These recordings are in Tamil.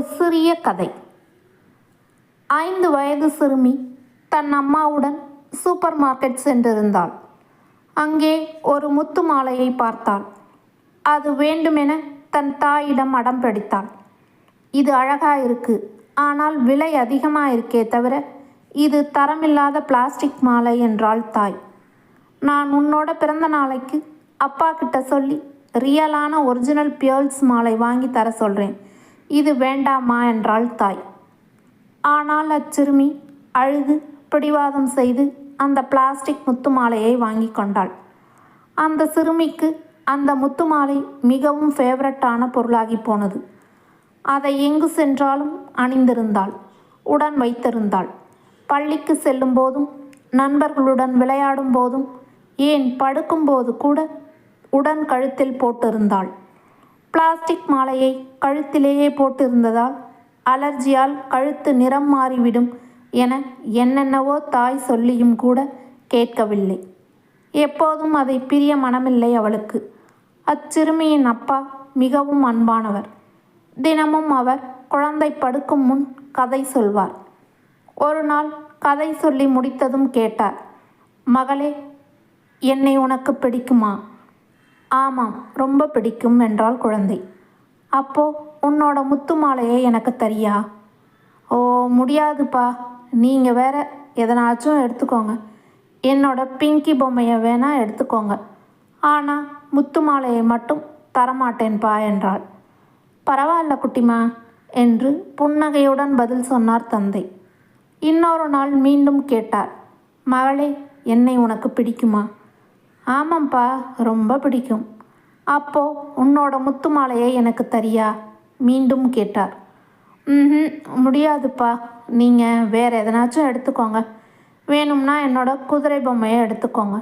ஒரு சிறிய கதை. ஐந்து வயது சிறுமி தன் அம்மாவுடன் சூப்பர் மார்க்கெட் சென்றிருந்தாள். அங்கே ஒரு முத்து மாலையை பார்த்தாள். அது வேண்டுமென தன் தாயிடம் அடம் பிடித்தாள். இது அழகா இருக்கு ஆனால் விலை அதிகமாக இருக்கே தவிர இது தரமில்லாத பிளாஸ்டிக் மாலை என்றாள் தாய். நான் உன்னோட பிறந்த நாளைக்கு அப்பா கிட்ட சொல்லி ரியலான ஒரிஜினல் பியர்ல்ஸ் மாலை வாங்கி தர சொல்கிறேன் இது வேண்டாமா என்றாள் தாய். ஆனால் அச்சிறுமி அழுது பிடிவாதம் செய்து அந்த பிளாஸ்டிக் முத்து மாலையை வாங்கி கொண்டாள். அந்த சிறுமிக்கு அந்த முத்து மாலை மிகவும் ஃபேவரட்டான பொருளாகி போனது. அதை எங்கு சென்றாலும் அணிந்திருந்தாள் உடன் வைத்திருந்தாள். பள்ளிக்கு செல்லும் போதும் நண்பர்களுடன் விளையாடும் போதும் ஏன் படுக்கும்போது கூட உடன் கழுத்தில் போட்டிருந்தாள். பிளாஸ்டிக் மாலையை கழுத்திலேயே போட்டிருந்ததால் அலர்ஜியால் கழுத்து நிறம் மாறிவிடும் என என்னென்னவோ தாய் சொல்லியும் கூட கேட்கவில்லை. எப்போதும் அதை பிரிய மனமில்லை அவளுக்கு. அச்சிறுமியின் அப்பா மிகவும் அன்பானவர். தினமும் அவர் குழந்தை படுக்கும் முன் கதை சொல்வார். ஒரு நாள் கதை சொல்லி முடித்ததும் கேட்டார் மகளே என்னை உனக்கு பிடிக்குமா? ஆமாம் ரொம்ப பிடிக்கும் என்றாள் குழந்தை. அப்போ உன்னோட முத்து மாலையை எனக்கு தரியா? ஓ முடியாதுப்பா. நீங்கள் வேற எதனாச்சும் எடுத்துக்கோங்க. என்னோட பிங்கி பொம்மையை வேணால் எடுத்துக்கோங்க. ஆனால் முத்து மாலையை மட்டும் தரமாட்டேன்பா என்றாள். பரவாயில்ல குட்டிமா என்று புன்னகையுடன் பதில் சொன்னார் தந்தை. இன்னொரு நாள் மீண்டும் கேட்டார். மகளே என்னை உனக்கு பிடிக்குமா? ஆமாம்ப்பா ரொம்ப பிடிக்கும். அப்போ உன்னோட முத்து மாலையை எனக்கு தரியா? மீண்டும் கேட்டார். ம் முடியாதுப்பா. நீங்கள் வேறு எதனாச்சும் எடுத்துக்கோங்க. வேணும்னா என்னோட குதிரை பொம்மையை எடுத்துக்கோங்க.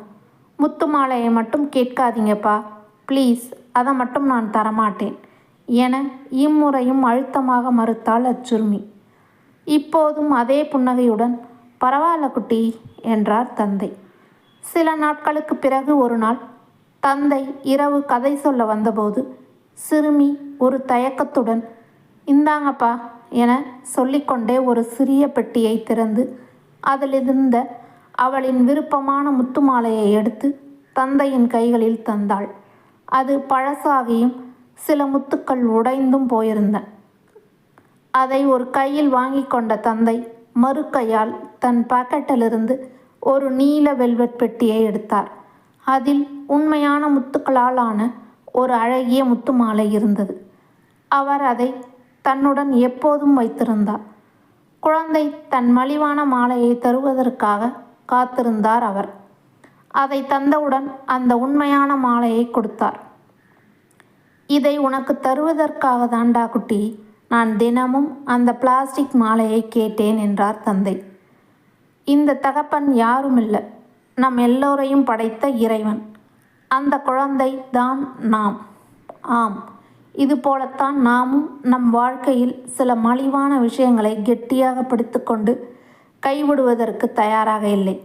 முத்து மாலையை மட்டும் கேட்காதீங்கப்பா. ப்ளீஸ் அதை மட்டும் நான் தரமாட்டேன். என இம்முறையும் அழுத்தமாக மறுத்தாள் அச்சுருமி இப்போதும் அதே புன்னகையுடன் பரவாயில்ல குட்டி என்றார் தந்தை. சில நாட்களுக்கு பிறகு ஒரு நாள் தந்தை இரவு கதை சொல்ல வந்தபோது சிறுமி ஒரு தயக்கத்துடன் இந்தாங்கப்பா என சொல்லிக்கொண்டே ஒரு சிறிய பெட்டியை திறந்து அதிலிருந்த அவளின் விருப்பமான முத்து மாலையை எடுத்து தந்தையின் கைகளில் தந்தாள். அது பழசாகியும் சில முத்துக்கள் உடைந்தும் போயிருந்தன அதை ஒரு கையில் வாங்கி கொண்ட தந்தை மறு கையால் தன் பாக்கெட்டிலிருந்து ஒரு நீல வெல்வெட் பெட்டியை எடுத்தார். அதில் உண்மையான முத்துக்களால் ஆன ஒரு அழகிய முத்து மாலை இருந்தது. அவர் அதை தன்னுடன் எப்போதும் வைத்திருந்தார். குழந்தை தன் மலிவான மாலையை தருவதற்காக காத்திருந்தார் அவர். அதை தந்தவுடன் அந்த உண்மையான மாலையை கொடுத்தார். இதை உனக்கு தருவதற்காக தாண்டா குட்டி. நான் தினமும் அந்த பிளாஸ்டிக் மாலையை கேட்டேன் என்றார் தந்தை. இந்த தகப்பன் யாருமில்லை. நம் எல்லோரையும் படைத்த இறைவன். அந்த குழந்தை தான் நாம். ஆம். இது போலத்தான் நாமும் நம் வாழ்க்கையில் சில மலிவான விஷயங்களை கெட்டியாக பிடித்துக்கொண்டு கைவிடுவதற்கு தயாராக இல்லை.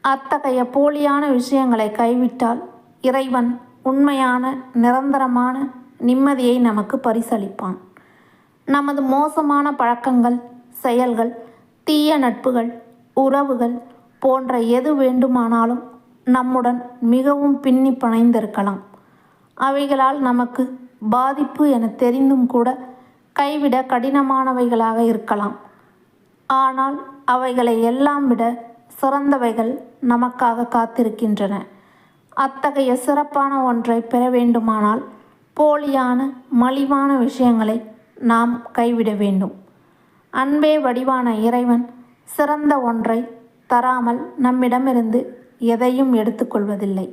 அத்தகைய போலியான விஷயங்களை கைவிட்டால் இறைவன் உண்மையான நிரந்தரமான நிம்மதியை நமக்கு பரிசளிப்பான். நமது மோசமான பழக்கங்கள் செயல்கள் தீய நட்புகள் உறவுகள் போன்ற எது வேண்டுமானாலும் நம்முடன் மிகவும் பின்னி பிணைந்திருக்கலாம். அவைகளால் நமக்கு பாதிப்பு என தெரிந்தும் கூட கைவிட கடினமானவைகளாக இருக்கலாம். ஆனால் அவைகளை எல்லாம் விட சிறந்தவைகள் நமக்காக காத்திருக்கின்றன. அத்தகைய சிறப்பான ஒன்றை பெற வேண்டுமானால் போலியான மலிவான விஷயங்களை நாம் கைவிட வேண்டும். அன்பே வடிவான இறைவன் சிறந்த ஒன்றை தராமல் நம்மிடமிருந்து எதையும் எடுத்துக்கொள்வதில்லை.